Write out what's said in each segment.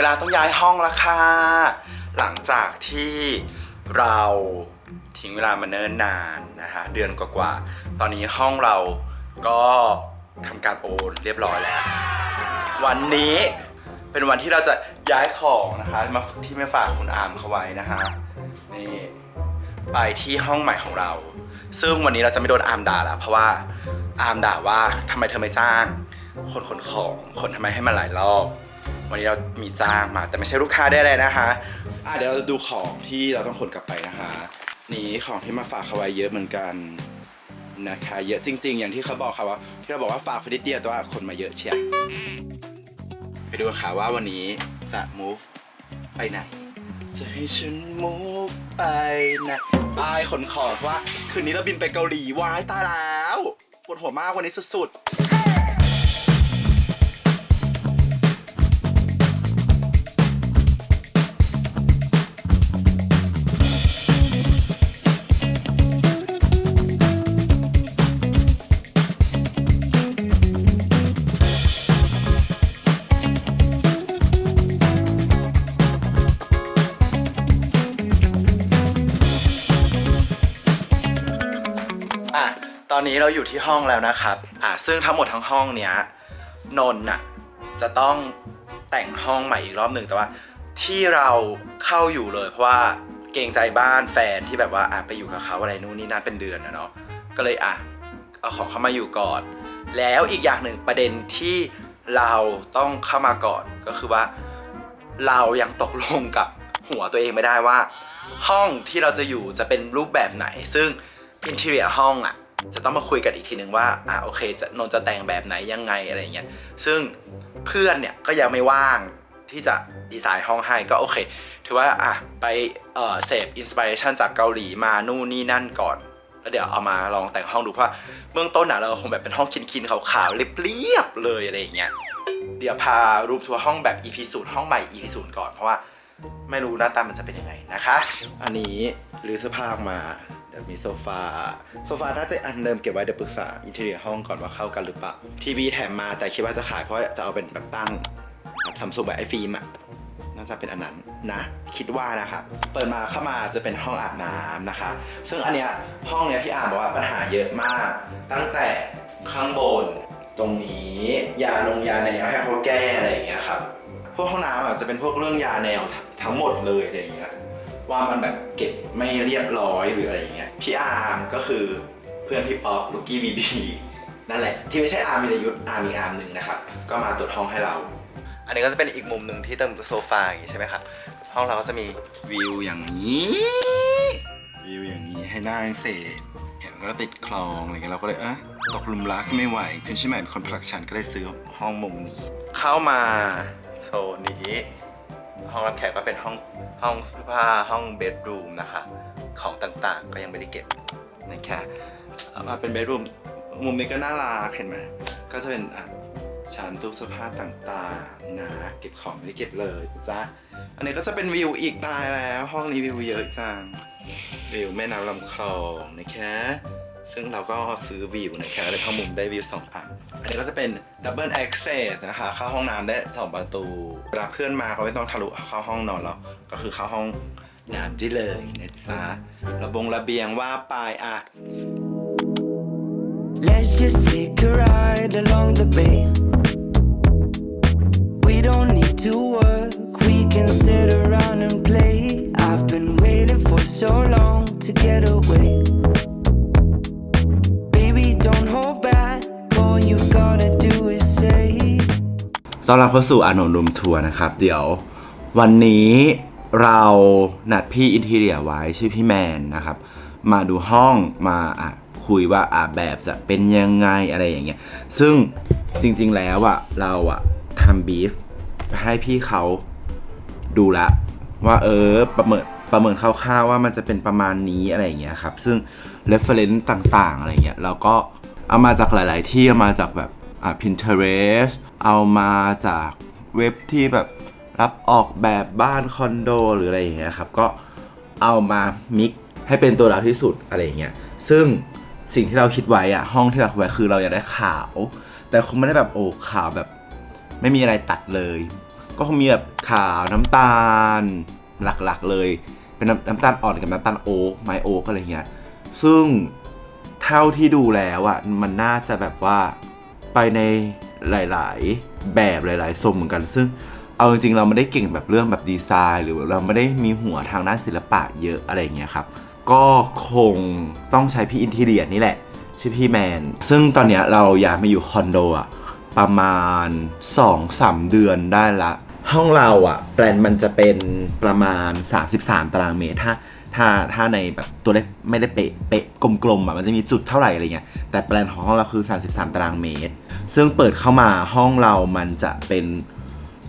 เวลาต้องย้ายห้องแล้วค่ะ หลังจากที่เราทิ้งเวลามาเนิ่นนานนะคะเดือนกว่าๆ ตอนนี้ห้องเราก็ทำการโอนเรียบร้อยแล้ว วันนี้เป็นวันที่เราจะย้ายของนะคะ มาที่ไม่ฝากคุณอามเขาไว้นะคะนี่ไปที่ห้องใหม่ของเรา ซึ่งวันนี้เราจะไม่โดนอามด่าล้วเพราะว่าอามด่าว่าทำไมเธอไม่จ้าง คนขนของ คนทำไมให้มาหลายรอบ วันนี้เรามีจ้างมาแต่ไม่ใช่ลูกค้าได้เลยนะคะอะเดี๋ยวเราจะดูของที่เราต้องขนกลับไปนะคะ นี่ของที่มาฝากเขาไว้เยอะเหมือนกันนะคะเยอะจริง ๆ อย่างที่เขาบอกค่ะว่า ที่เราบอกว่าฝากไปนิดเดียวแต่ว่าคนมาเยอะเชียวไปดูกันค่ะว่าวันนี้จะ move ไปไหน จะให้ฉัน move ไปไหนไปขนของเพราะว่า คืนนี้เราบินไปเกาหลีว้ายตายแล้วปวดหัวมากวันนี้สุดๆ อนนี้เราอยู่ที่ห้องแล้วนะครับ อะซึ่งทั้งหมดทั้งห้องเนี้ยนนท์น่ะจะต้องแต่งห้องใหม่อีกรอบหนึ่งแต่ว่า ที่เราเข้าอยู่เลยเพราะว่าเกรงใจบ้านแฟนที่แบบว่าอะไปอยู่กับเขาอะไรนู่นนี่นั่นเป็นเดือนนะเนาะก็เลยอะเอาของเข้ามาอยู่ก่อน แล้วอีกอย่างหนึ่งประเด็นที่เราต้องเข้ามาก่อนก็คือว่า เรายังตกลงกับหัวตัวเองไม่ได้ว่า ห้องที่เราจะอยู่จะเป็นรูปแบบไหน ซึ่งอินเท i รียห้องอะ จะต้องมาคุยกันอีกทีนึงว่าอะโอเคจะนนจะแต่งแบบไหนยังไงอะไรเงี้ยซึ่งเพื่อนเนี่ยก็ยังไม่ว่างที่จะดีไซน์ห้องให้ก็โอเค ถือว่าอะไปเอ่อเสพอินสปิเรชันจากเกาหลีมานู่นนี่นั่นก่อน แล้วเดี๋ยวเอามาลองแต่งห้องดูเพราะเบื้องต้นอะเราคงแบบเป็นห้องคินๆขาวๆเรียบๆเลยอะไรอย่างเงี้ยเดี๋ยวพารูปทัวร์ห้องแบบ EP ศูนย์ห้องใหม่ EP ศูนย์ก่อนเพราะว่าไม่รู้หน้าตามันจะเป็นยังไงนะคะ อันนี้หรือเสื้อผ้ามา เดี๋ยวมีโซฟา โซฟาน่าจะอันเดิมเก็บไว้เดี๋ยวปรึกษาอินเทอร์เนียห้องก่อนว่าเข้ากันหรือเปล่า ทีวีแถมมาแต่คิดว่าจะขายเพราะจะเอาเป็นแบบตั้งแบบซัมซุงแบบไอฟิล์มอะน่าจะเป็นอันนั้นนะ คิดว่านะคะ เปิดมาเข้ามาจะเป็นห้องอาบน้ำนะคะ ซึ่งอันเนี้ยห้องเนี้ยพี่อาร์มบอกว่าปัญหาเยอะมาก ตั้งแต่ข้างบน ตรงนี้ยาลงยาแนวให้เขาแก้อะไรอย่างเงี้ยครับพวกห้องน้ำอะจะเป็นพวกเรื่องยาแนวทั้งหมดเลยอะไรอย่างเงี้ยว่ามันแบบเก็บไม่เรียบร้อยหรืออะไรอย่างเงี้ย พี่อาร์มก็คือเพื่อนพี่ป๊อปลูกี้บีบีนั่นแหละ ที่ไม่ใช่อาร์มมิรยุทธ์อาร์มอีกอาร์มหนึ่งนะครับ ก็มาตรวจห้องให้เรา อันนี้ก็จะเป็นอีกมุมหนึ่งที่เติมโซฟาอย่างงี้ใช่ไหมครับ ห้องเราก็จะมีวิวอย่างนี้ วิวอย่างนี้ให้นั่งเสพเห็นก็ติดคลองอะไรเงี้ยเราก็เลยเอะตกลุมรักไม่ไหวคุณชิใหม่เป็นคนผลักฉันก็เลยซื้อห้องมุมนี้ เข้ามาโซนนี้ ห้องรับแขกก็เป็นห้องห้องเสื้อผ้าห้องเบดรูมนะคะ ของต่างๆ ก็ยังไม่ได้เก็บนะคะเอามาเป็นเบดรูมมุมนี้ก็น่ารักเห็นไหมก็จะเป็นอะชั้นตู้เสื้อผ้าต่างๆนะเก็บของไม่ได้เก็บเลยจ้ะอันนี้ก็จะเป็นวิวอีกตายแล้ว ห้องนี้วิวเยอะจังวิวแม่น้ำลำคลองนะคะซึ่งเราก็ซื้อวิวนะคะเลยเข้ามุมได้วิวสองอันอันนี้ก็จะเป็น Double Access นะคะ เข้าห้องน้ำได้2ประตูเวลาเพื่อนมาเขาไม่ต้องทะลุเข้าห้องนอนแล้วก็คือเข้าห้อง น้ำได้เลยนะจ๊ะระบงระเบียงว่าไปอะ Let's just take a ride along the bay. We don't need to work, we can sit around and play. I've been waiting for so long to get away. Baby, don't hold back, all you gotta do is say. ต้อนรับเข้าสู่อานนท์รุมทัวร์นะครับ เดี๋ยววันนี้ เรานัดพี่อินทีเรียไว้ชื่อพี่แมนนะครับ มาดูห้องมาอะคุยว่าอะแบบจะเป็นยังไงอะไรอย่างเงี้ยซึ่งจริง ๆ แล้วอะเราอะทำบีฟให้พี่เขาดูละ ว่าเออประเมินประเมินคร่าวๆว่ามันจะเป็นประมาณนี้อะไรอย่างเงี้ยครับ ซึ่ง reference ต่างๆ อะไรเงี้ยเราก็เอามาจากหลายๆที่เอามาจากแบบอ่า Pinterest เอามาจากเว็บที่แบบ รับออกแบบบ้านคอนโดหรืออะไรอย่างเงี้ยครับก็เอามามิกให้เป็นตัวเราที่สุดอะไรอย่างเงี้ยซึ่งสิ่งที่เราคิดไว้อะห้องที่เราคิดไว้คือเราอยากได้ขาว แต่คงไม่ได้แบบโอ้ขาวแบบ ไม่มีอะไรตัดเลย ก็คงมีแบบขาวน้ำตาลหลักๆเลย เป็นน้ำตาลอ่อนกับน้ำตาลโอ๊กไมโอ๊กอะไรเงี้ยซึ่งเท่าที่ดูแล้วอะมันน่าจะแบบว่าไปในหลาย ๆ แบบหลาย ๆทรงเหมือนกัน ซึ่ง เอาจริงๆเราไม่ได้เก่งแบบเรื่องแบบดีไซน์ หรือเราไม่ได้มีหัวทางด้านศิลปะเยอะอะไรเงี้ยครับ ก็คงต้องใช้พี่อินทีเรียนี่แหละ ชื่อพี่แมน ซึ่งตอนเนี้ยเราย้ายมาอยู่คอนโดอะประมาณ 2-3 เดือนได้ละ ห้องเราอะแปลนมันจะเป็นประมาณ 33 ตารางเมตรถ้าถ้าถ้าในแบบตัวเลขไม่ได้เป๊ะเป๊ะกลมๆอะมันจะมีจุดเท่าไหร่อะไรเงี้ยแต่แปลนของห้องเราคือ 33 ตารางเมตร ซึ่งเปิดเข้ามาห้องเรามันจะเป็น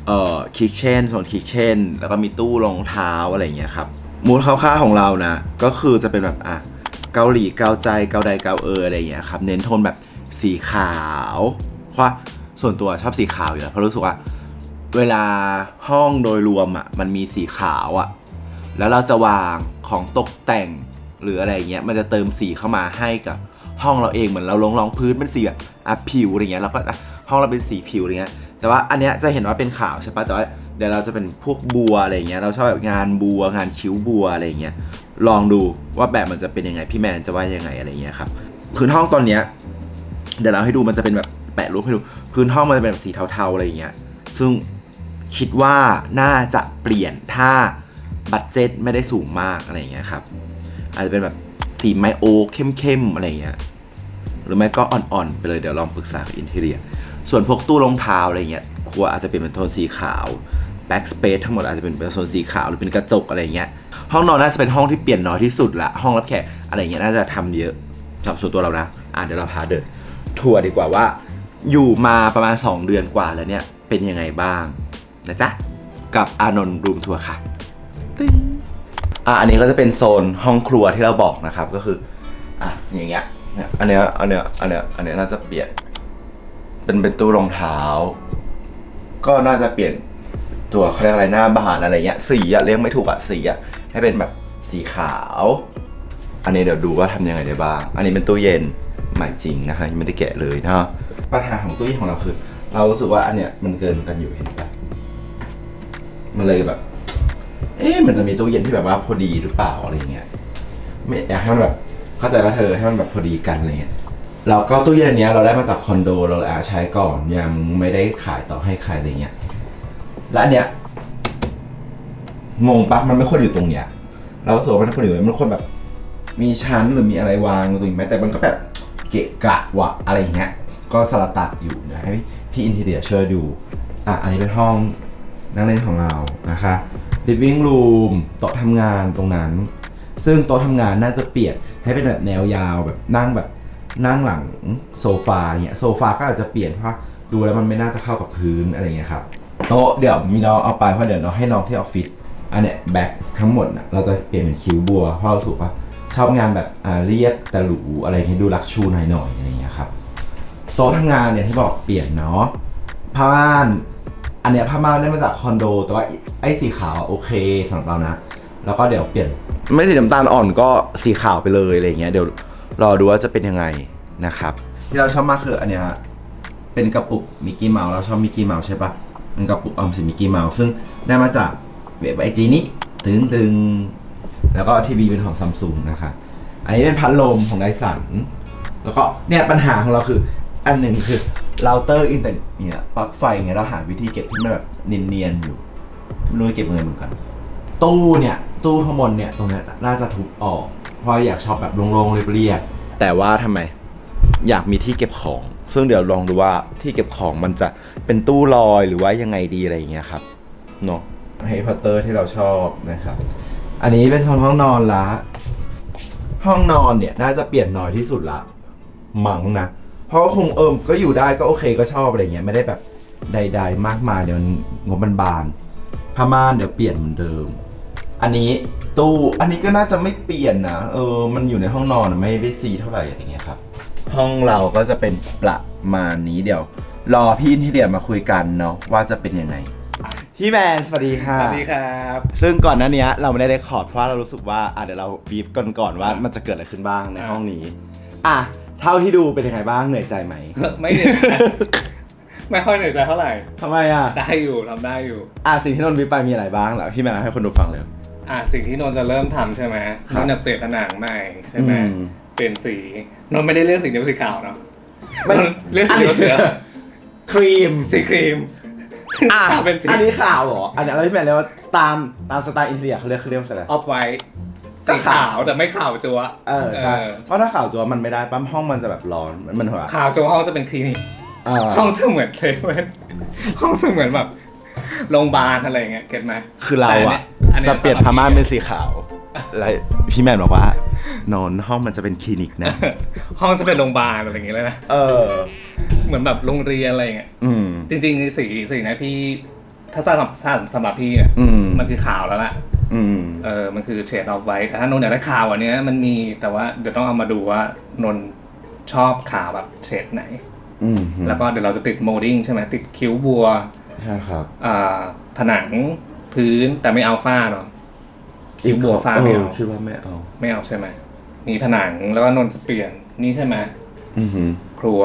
เอ่อคิทเช่นส่วนคิทเช่นแล้วก็มีตู้รองเท้าอะไรเงี้ยครับมูดคร่าวๆของเรานะ ก็คือจะเป็นแบบอะเกาหลีเกาใจเกาใดเกาเอออะไรอย่างเงี้ยครับเน้นโทนแบบสีขาวเพราะส่วนตัวชอบสีขาวอยู่แล้วเพราะรู้สึกว่า เวลาห้องโดยรวมอะมันมีสีขาวอะแล้วเราจะวางของตกแต่งหรืออะไรเงี้ยมันจะเติมสีเข้ามาให้กับห้องเราเองเหมือนเราลงรองพื้นเป็นสีแบบอะผิวอะไรเงี้ยแล้วก็ห้องเราเป็นสีผิวอะไรเงี้ย แต่ว่าอันเนี้ยจะเห็นว่าเป็นขาวใช่ปะแต่ว่าเดี๋ยวเราจะเป็นพวกบัวอะไรเงี้ยเราชอบแบบงานบัวงานคิ้วบัวอะไรเงี้ยลองดูว่าแบบมันจะเป็นยังไงพี่แมนจะว่ายังไงอะไรเงี้ยครับพื้นห้องตอนเนี้ยเดี๋ยวเราให้ดูมันจะเป็นแบบแปะรูปให้ดูพื้นห้องมันจะเป็นแบบสีเทาๆอะไรเงี้ยซึ่งคิดว่าน่าจะเปลี่ยนถ้าบัตเจ็ตไม่ได้สูงมากอะไรเงี้ยครับอาจจะเป็นแบบสีไมโอเข้มๆอะไรเงี้ย หรือไม่ก็อ่อนๆไปเลยเดี๋ยวลองปรึกษากับอินเทเรีย ส่วนพวกตู้รองเท้าอะไรเงี้ยครัวอาจจะเป็นเป็นโทนสีขาวแบ็กสเปซทั้งหมดอาจจะเป็นเป็นโทนสีขาวหรือเป็นกระจกอะไรเงี้ยห้องนอนน่าจะเป็นห้องที่เปลี่ยนน้อยที่สุดละห้องรับแขกอะไรเงี้ยน่าจะทำเยอะสำหรับส่วนตัวเรานะอะเดี๋ยวเราพาเดินทัวร์ดีกว่าว่า อยู่มาประมาณ 2 เดือนกว่าแล้วเนี่ยเป็นยังไงบ้างนะจ๊ะกับอานนท์รูมทัวร์ค่ะตึ้งอะอันนี้ก็จะเป็นโซนห้องครัวที่เราบอกนะครับก็คืออะอย่างเงี้ย เนี่ยอันเนี้ยอันเนี้ยอันเนี้ยอันเนี้ยน่าจะเปลี่ยน เป็นเป็นตู้รองเท้า ก็น่าจะเปลี่ยนตัวเขาเรียกอะไรหน้าบานอะไรเงี้ยสีอะเรียกไม่ถูกอะสีอะให้เป็นแบบสีขาว อันนี้เดี๋ยวดูว่าทำยังไงได้บ้าง อันนี้เป็นตู้เย็นใหม่จริงนะคะยังไม่ได้แกะเลยเนาะปัญหาของตู้เย็นของเราคือ เรารู้สึกว่าอันเนี้ยมันเกินกันอยู่เห็นปะมันเลยแบบ เอ๊ะมันจะมีตู้เย็นที่แบบว่าพอดีหรือเปล่าอะไรเงี้ยไม่อยากให้มันแบบ เข้าใจว่าเธอให้มันแบบพอดีกันอะไรเงี้ยแล้วก็ตู้เย็นเนี้ยเราได้มาจากคอนโดเราเลยอาใช้ก่อนยังไม่ได้ขายต่อให้ใครอะไรเงี้ยและอันเนี้ยงงปะมันไม่ควรอยู่ตรงเนี้ยเราสว่ามันควรอยู่มันควรแบบ มีชั้นหรือมีอะไรวางตรงนี้ไหมแต่มันก็แบบเกะกะวะอะไรเงี้ย ก็สลัดตัดอยู่เดี๋ยวให้พี่อินเทเดียช่วยดูอะอันนี้เป็นห้องนั่งเล่นของเรานะคะ living room โต๊ะทำงานตรงนั้น ซึ่งโต๊ะทำงานน่าจะเปลี่ยนให้เป็นแบบแนวยาวแบบนั่งแบบนั่งหลังโซฟาเงี้ยโซฟาก็อาจจะเปลี่ยนเพราะดูแล้วมันไม่น่าจะเข้ากับพื้นอะไรเงี้ยครับโต๊ะเดี๋ยวมีน้องเอาไปเพราะเดี๋ยวน้องให้น้องที่ออฟฟิศอันเนี้ยแบ็คทั้งหมดน่ะเราจะเปลี่ยนเป็นคิ้วบัว เพราะเราสูกว่าชอบงานแบบอ่าเรียบแต่หรูอะไรเงี้ยดูลักชูหน่อยๆอะไรเงี้ยครับโต๊ะทำงานเนี่ยที่บอกเปลี่ยนเนาะผ้าม่านอันเนี้ยผ้าม่านได้มาจากคอนโด แต่ว่าไอ้สีขาวโอเคสำหรับเรานะ แล้วก็เดี๋ยวเปลี่ยน ไม่สีน้ำตาลอ่อนก็สีขาวไปเลยอะไรเงี้ยเดี๋ยวรอดูว่าจะเป็นยังไงนะครับที่เราชอบมากคืออันเนี้ยเป็นกระปุกมิกกี้เมาส์เราชอบมิกกี้เมาส์ใช่ปะเป็นกระปุกออมสินมิกกี้เมาส์ซึ่งได้มาจากเว็บไอจีนี้ตึงตึงๆแล้วก็ทีวีเป็นของซัมซุงนะคะ อันนี้เป็นพัดลมของไดสันแล้วก็เนี่ยปัญหาของเราคือ อันหนึ่งคือเราเตอร์อินเตอร์เนี่ยปลั๊กไฟเงี้ยเราหาวิธีเก็บที่มันแบบเนียนๆอยู่ไม่รู้จะเก็บยังไงเหมือนกัน ตู้เนี่ย ตู้ข้างบนเนี่ย ตรงเนี้ยน่าจะทุบออกเพราะอยากชอบแบบโล่งๆเรียบๆแต่ว่าทำไมอยากมีที่เก็บของ ซึ่งเดี๋ยวลองดูว่าที่เก็บของมันจะเป็นตู้ลอยหรือว่ายังไงดีอะไรอย่างเงี้ยครับเนาะแฮร์รี่พอตเตอร์ที่เราชอบนะครับ อันนี้เป็นโซนห้องนอนละ ห้องนอนเนี่ยน่าจะเปลี่ยนน้อยที่สุดละมั้งนะ เพราะว่าคงเอิมก็อยู่ได้ก็โอเคก็ชอบอะไรเงี้ยไม่ได้แบบใด ๆ มากมายเดี๋ยวงบมันบานผ้าม่านเดี๋ยวเปลี่ยนเหมือนเดิม อันนี้ตู้อันนี้ก็น่าจะไม่เปลี่ยนนะเออมันอยู่ในห้องนอนอะไม่ได้ซีเท่าไหร่อะไรเงี้ยครับ ห้องเราก็จะเป็นประมาณนี้เดี๋ยว รอพี่อินที่เดียมาคุยกันเนาะว่าจะเป็นยังไงพี่แมนสวัสดีค่ะ สวัสดีครับ ซึ่งก่อนหน้านี้เราไม่ได้เรคคอร์ดเพราะเรารู้สึกว่าอะเดี๋ยวเราบีบก่อนก่อนๆว่ามันจะเกิดอะไรขึ้นบ้างในห้องนี้ อะเท่าที่ดูเป็นยังไงบ้างเหนื่อยใจไหมไม่เหนื่อยไม่ค่อยเหนื่อยใจเท่าไหร่ทำไมอะได้อยู่ทำได้อยู่ อะสิ่งที่นนท์วิปไปมีอะไรบ้างเหรอพี่แมนให้คนดูฟังเลย อะสิ่งที่นนท์จะเริ่มทำใช่ไหมครับนนท์จะเปลี่ยนผนังใหม่ใช่ไหมอืม เปลี่ยนสีนนท์ไม่ได้เลือกสีเดียวสีขาวเนาะไม่นนท์เลือกสีเดียวสีครีมสีครีม อะเป็นสี อันนี้ข่าวเหรอ อันนี้อะไรพี่แมนเรียกว่าตามตามสไตล์อินเดียเขาเรียกเขาเรียกว่าอะไร ออฟไว้ก็สีขาว ขาวแต่ไม่ขาวจัวเออใช่เออเพราะถ้าข่าวจัวมันไม่ได้ปั๊มห้องมันจะแบบร้อนมันมันหัวขาวจัวห้องจะเป็นคลินิกอ่าห้องจะเหมือนเซเว่นห้องจะเหมือนแบบโรงพยาบาลอะไรอย่างเงี้ยเก็ตไหมคือเราแต่นอะนี้ อันนี้จะเปลี่ยนสำหผ้ารับม่านพี่เป็นสีขาวแล้วพี่แมนบอกว่านอนห้องมันจะเป็นคลินิกนะ ห้องจะเป็นโรงพยาบาลอะไรอย่างเงี้ยเลยนะ เออ เหมือนแบบโรงเรียนอะไรอย่างเงี้ย อืม จริงๆสีสีนะพี่ ถ้าสำหรับสำหรับพี่เนี่ยอืม มันคือขาวแล้วล่ะ อืม เออ มันคือเฉดออฟไวท์แต่ถ้านนท์อยากได้ขาวอันเนี้ยมันมี แต่ว่าเดี๋ยวต้องเอามาดูว่านนท์ชอบขาวแบบเฉดไหน อืมแล้วก็เดี๋ยวเราจะติดโมดิ้งใช่ไหมติดคิ้วบัว ใช่ครับ อ่าผนัง พื้นแต่ไม่เอาฝ้าเนาะคิ้วบัวฟ้าไม่เอาคิดว่าไม่เอาไม่เอาใช่ไหมมีผนังแล้วก็นนท์จะเปลี่ยนนี่ใช่ไหมอือหือครัว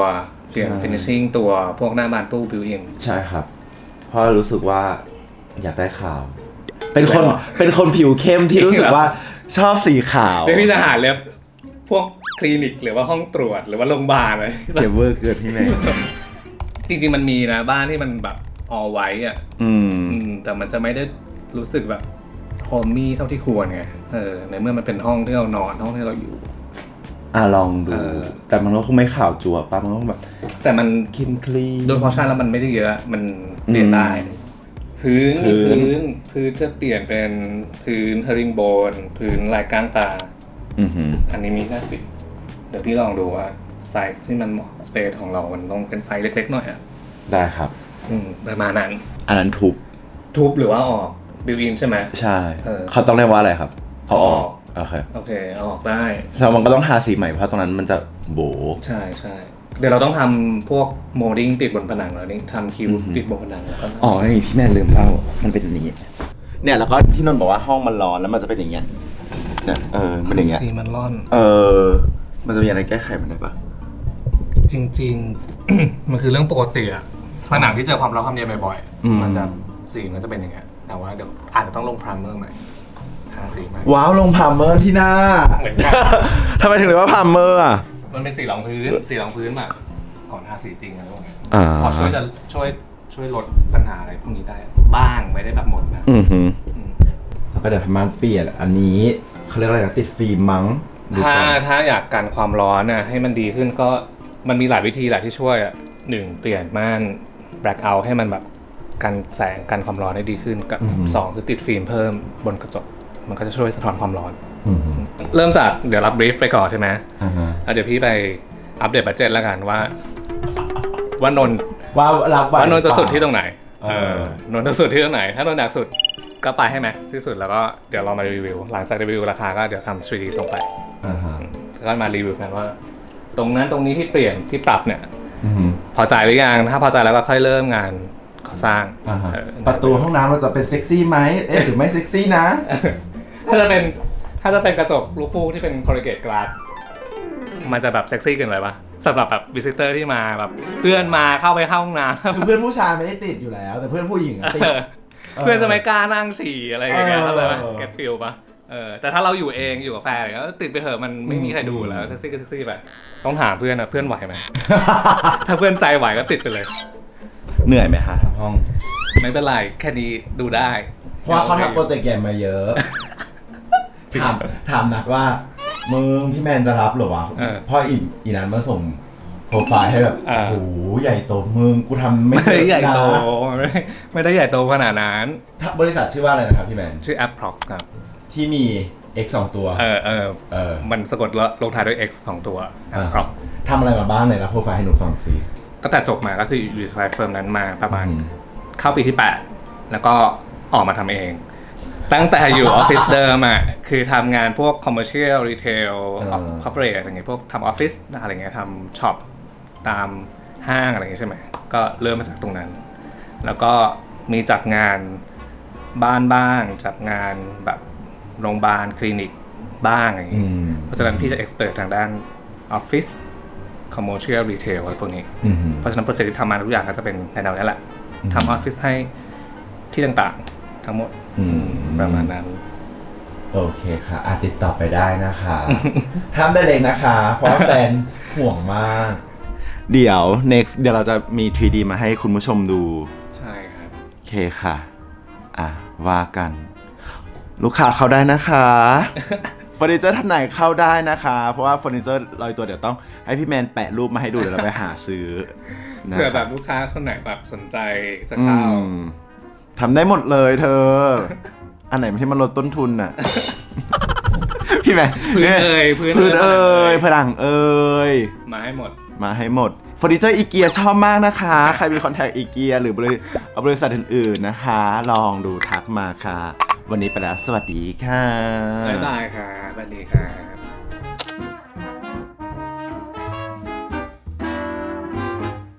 เปลี่ยนใช่ฟินิชชิ่งตัวพวกหน้าบานตู้บิวอินใช่ครับ เพราะรู้สึกว่าอยากได้ขาว เป็นคนอะไรวะเป็นคนผิวเข้มที่รู้สึกว่าชอบสีขาวเดี๋ยวพี่จะหาเล็บพวกคลินิกหรือว่าห้องตรวจหรือว่าโรงพยาบาลอะไรเก็บเวอร์เกินพี่แมนจริงๆมันมีนะบ้านที่มันแบบออไว้อะอืมอืม แต่มันจะไม่ได้รู้สึกแบบโฮมมี่เท่าที่ควรไงเออในเมื่อมันเป็นห้องที่เรานอนห้องที่เราอยู่ อะลองดู เออ แต่มันก็คงไม่ขาวจั่วป่ะมันก็คงแบบแต่มันคลีนคลีน โดยพอชั่นแล้วมันไม่ได้เยอะ มันเปลี่ยนได้ พื้นพื้น พื้น พื้นจะเปลี่ยนเป็นพื้นเฮริงโบน พื้นลายก้างตาอือหือ อันนี้มีแค่ปิด เดี๋ยวพี่ลองดูว่าไซส์ที่มันเหมาะสเปซของเรา มันต้องเป็นไซส์เล็กๆหน่อยอะได้ครับ อืมประมาณนั้น อันนั้นทุบ ทุบหรือว่าออกบิวอินใช่ไหม ใช่เออเขาต้องเรียกว่าอะไรครับเอาออกเอาออกโอเคโอเคเอาออกได้ แล้วมันก็ต้องทาสีใหม่เพราะตรงนั้นมันจะโบ ใช่ใช่เดี๋ยวเราต้องทำพวกโมดิ้งติดบนผนังแล้วนี่ทำคิวอือหือติดบนผนังแล้วก็อ๋อนี่พี่แมนลืมเล่า มันเป็นอย่างนี้ เนี่ยแล้วก็ที่นนท์บอกว่าห้องมันร้อนแล้วมันจะเป็นอย่างเงี้ยเนี่ยเออมันอย่างเงี้ยสีมันร่อน เออ มันจะมีอะไรแก้ไขมันได้ปะจริง ๆ มันคือเรื่องปกติอะผนังที่เจอความร้อนความเย็นบ่อยๆ มันจะ สีมันจะเป็นอย่างเงี้ยแต่ว่าเดี๋ยวอาจจะต้องลงพรามเมอร์ใหม่ทาสีใหม่ว้าวลงพามเมอร์ที่หน้าเหมือนกัน ทำไมถึงเรียกว่าพามเมอร์อะ มันเป็นสีรองพื้นสีรองพื้นแบบก่อนทาสีจริงอะไรพวกเนี้ยอ่า พอช่วยจะช่วยช่วยลดปัญหาอะไรพวกนี้ได้ บ้างไม่ได้แบบหมดนะอือหืออืมแล้วก็เดี๋ยวพม่านเปลี่ยนอันนี้เขาเรียกอะไรนะติดฟิล์มมั้งดูถ้าก่อนถ้าอยากกันความร้อนน่ะให้มันดีขึ้นก็มันมีหลายวิธีแหละที่ช่วยอะหนึ่งเปลี่ยนม่าน black out ให้มันแบบ กันแสงกันความร้อนได้ดีขึ้นกับสองคือติดฟิล์มเพิ่มบนกระจก มันก็จะช่วยสะท้อนความร้อนอือหือเริ่มจากเดี๋ยวรับบรีฟไปก่อนใช่ไหมอ่าฮะแล้วเดี๋ยวพี่ไปอัปเดตบัจเจ็ตแล้วกันว่าว่านนท์ว้าวรับไหวว่านนท์จะสุดที่ตรงไหนเอเอออนนท์จะสุดที่ตรงไหน ถ้านนท์อยากสุดก็ไปให้แม็กซ์ที่สุดแล้วก็เดี๋ยวเรามารีวิว หลังจากรีวิวราคาก็เดี๋ยวทำ 3D ส่งไปอ่าฮะแล้วก็มารีวิวกันว่า ตรงนั้นตรงนี้ที่เปลี่ยนที่ปรับเนี่ยอือหือพอใจหรือยังถ้าพอใจแล้วก็ค่อยเริ่มงานก่อ สร้างอ่าฮะเออประตูห้องน้ำเราจะเป็นเซ็กซี่ไหมเอ๊ะหรือไม่เซ็กซี่นะ ถ้าจะเป็นถ้าจะเป็นกระจกลูกฟูกที่เป็น corrugated glass มันจะแบบเซ็กซี่เกินไปปะสำหรับแบบวิสิเตอร์ที่มาแบบเพื่อนมาเข้าไปเข้าห้องน้ำคือเพื่อนผู้ชายไม่ได้ติดอยู่แล้ว แต่เพื่อนผู้หญิงอะติดเออเพื่อนจะไม่กล้านั่งฉี่อะไรอย่างเงี้ยเออเข้าใจไหมเก็ตฟิลปะเออแต่ถ้าเราอยู่เองอยู่กับแฟนอะไรก็ติดไปเถอะมันไม่มีใครดูแล้วแท็กซี่ก็แท็กซี่ไปต้องถามเพื่อนนะเพื่อนไหวไหม ถ้าเพื่อนใจไหวก็ติดไปเลย เหนื่อยไหมคะทำห้อง ไม่เป็นไรแค่นี้ดูได้เพราะว่าเขาทำโปรเจกต์ใหญ่มาเยอะจริงถามถามนัดว่า มึงพี่แมนจะรับเหรอวะเออพ่ออีอีนั้นมาส่งโปรไฟล์ให้แบบอ่าโอ้โหใหญ่โตมึงกูทำไม่ไม่ได้ใหญ่โตนะไม่ได้ไม่ได้ใหญ่โตขนาดนั้น ถ้าบริษัทชื่อว่าอะไรนะครับพี่แมน ชื่อ Approx ครับ ที่มี X สองตัว เออเออเออ มันสะกดแล้วลงท้ายด้วย X สองตัวอ่า Approx ทำอะไรมาบ้างในรับโปรไฟล์ให้หนูฟังสิ ตั้งแต่จบมาก็คืออยู่สายเฟิร์มนั้นมาประมาณอืมเข้าปีที่8แล้วก็ออกมาทำเอง ตั้งแต่อยู่ออฟฟิศเดิมอะคือทำงานพวก commercial retail เออ corporate อะไรเงี้ยพวกทำออฟฟิศอะไรเงี้ยทำช็อปตามห้างอะไรเงี้ยใช่ไหมก็เริ่มมาจากตรงนั้น แล้วก็มีจัดงานบ้านบ้างจัดงานแบบโรงพยาบาลคลินิกบ้างอย่างอืงี้มเพราะฉะนั้นพี่จะเอ็กซ์เพรทางด้านออฟฟิศ commercial retail อะไรพวกนี้ อืมเพราะฉะนั้นโปรเจกต์ที่ทำมาทุกอย่างก็จะเป็นในแนวนี้แหละทำออฟฟิศให้ที่ต่างๆ ทั้งหมดอืมประมาณนั้น โอเคค่ะอาติดต่อไปได้นะคะ ห้ามได้เลยนะคะ เพราะว่าแฟนห่วงมาก เดี๋ยว next เดี๋ยวเราจะมี 3D มาให้คุณผู้ชมดู ใช่ครับ โอเคค่ะ อะ ว่ากัน ลูกค้าเข้าได้นะคะ เฟอร์นิเจอร์ท่านไหนเข้าได้นะคะ เพราะว่าเฟอร์นิเจอร์ลอยตัวเดี๋ยวต้องให้พี่แมนแปะรูปมาให้ดูเดี๋ยวเราไปหาซื้อนะเผื่อคแบรับบลูกค้าคนไหนแบบสนใจจะอืเข้า มทำได้หมดเลยเธอ อันไหนที่มันลดต้นทุนน่ะ พี่แมนพื้นเอ่ยพื้นพื้นเอ่ยยผนังเอ่ย มาให้หมด มาให้หมดเฟอร์นิเจอร์อีเกียชอบมากนะคะ ใครมีคอนแทคอีเกียหรือบริบริษัทอื่นๆนะคะ ลองดูทักมาค่ะ วันนี้ไปแล้ว สวัสดีค่ะบ๊ายบายค่ะสวัสดีค่ะ